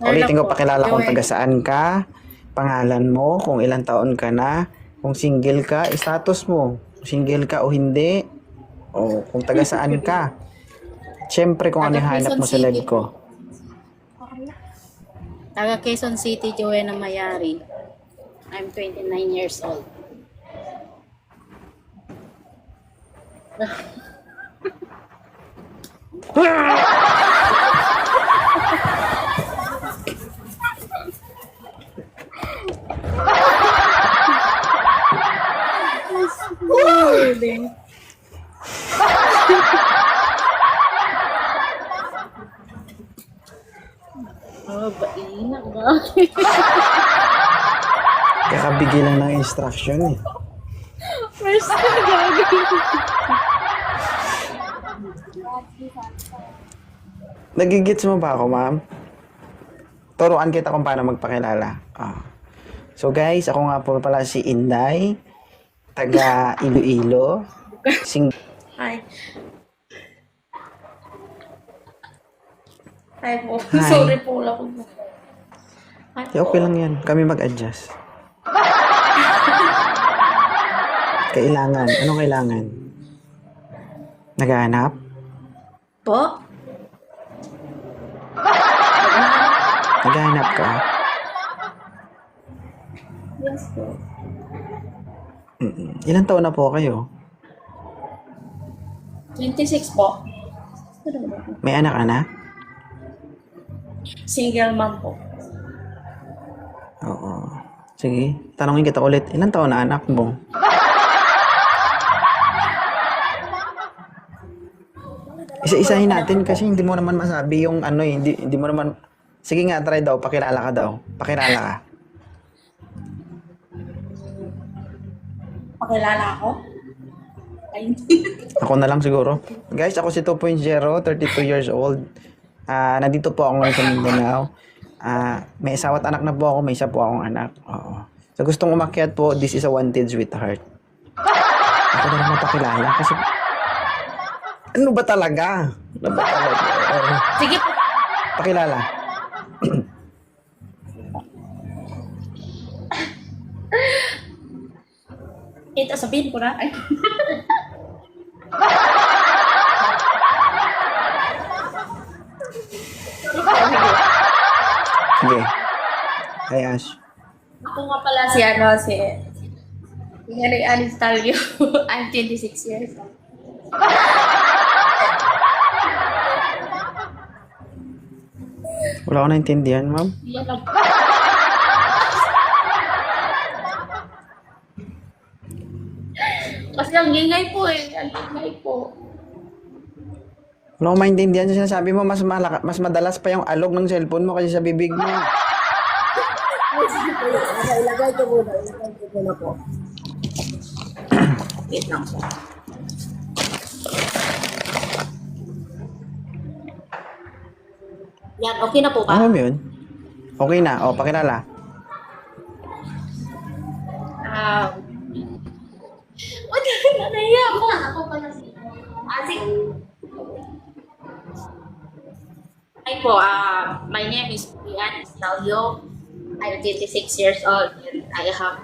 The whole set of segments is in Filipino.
Ulitin ko, po. pakilala kung taga saan ka, pangalan mo, kung ilang taon ka na, kung single ka, status mo, single ka o hindi, o kung taga saan ka. Siyempre kung ano hanap mo sa live ko. Taga Quezon City, Joanna Mayari. I'm 29 years old. Oh, baina nga. Kakabigay lang ng instruction eh. First time gagawin. Nagigits mo ba ako, ma'am? Turuan kita kung paano magpakilala. Ah. So guys, ako nga po pala si Inday, taga Iloilo. Sing Hi. Hi po. Hi. Sorry po lang po. Hi Eh, okay lang yan. Kami mag-adjust. Kailangan. Anong kailangan? Naghahanap? Po? Naghahanap ka? Yes po. Mm-mm. Ilan taon na po kayo? 26 po. May anak ka na? Single mom po. Oo. Sige, tanongin kita ulit. Ilan taon na anak mo? Isa-isahin natin kasi hindi mo naman masabi yung ano eh. Hindi, hindi mo naman... Sige nga, try daw. Pakilala ka daw. Pakilala ka. Pakilala ako? Ay, Ako na lang siguro. Guys, ako si 2.0, 32 years old. Ah, nandito po ako ngayon sa Mindanao. Ah, may isawa't anak na po ako, may isa po akong anak. Oo. So gustong umakyat po, this is a wanted sweetheart. Ako na lang mapakilala kasi ano ba talaga? Ano ba talaga? Oo. sige po. Pakilala. Ito, sabihin ko na. Ay. Sige. Hey Ash. Ako nga pala si ano, si Mary Alice Talio. I'm 26 years old. Wala ko naintindihan, ma'am. Yan Kasi ang ingay po eh. Ang ingay po. Ko maintindihan sa sinasabi mo, mas, malaka, mas madalas pa yung alog ng cellphone mo kasi sa bibig mo. Ilagay ko muna. Ilagay ko muna po. Wait lang po. Yan, okay na po ba? Ano yun? Okay na. O, pakilala. Na naiya ako. Ako pala si... Ah, si... Hi po, uh, my name is Brian Estalio. I'm 26 years old and I have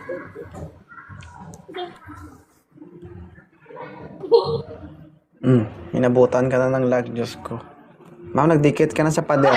Hmm, inabutan ka na ng lag, Diyos ko. Ma'am, nagdikit ka na sa pader.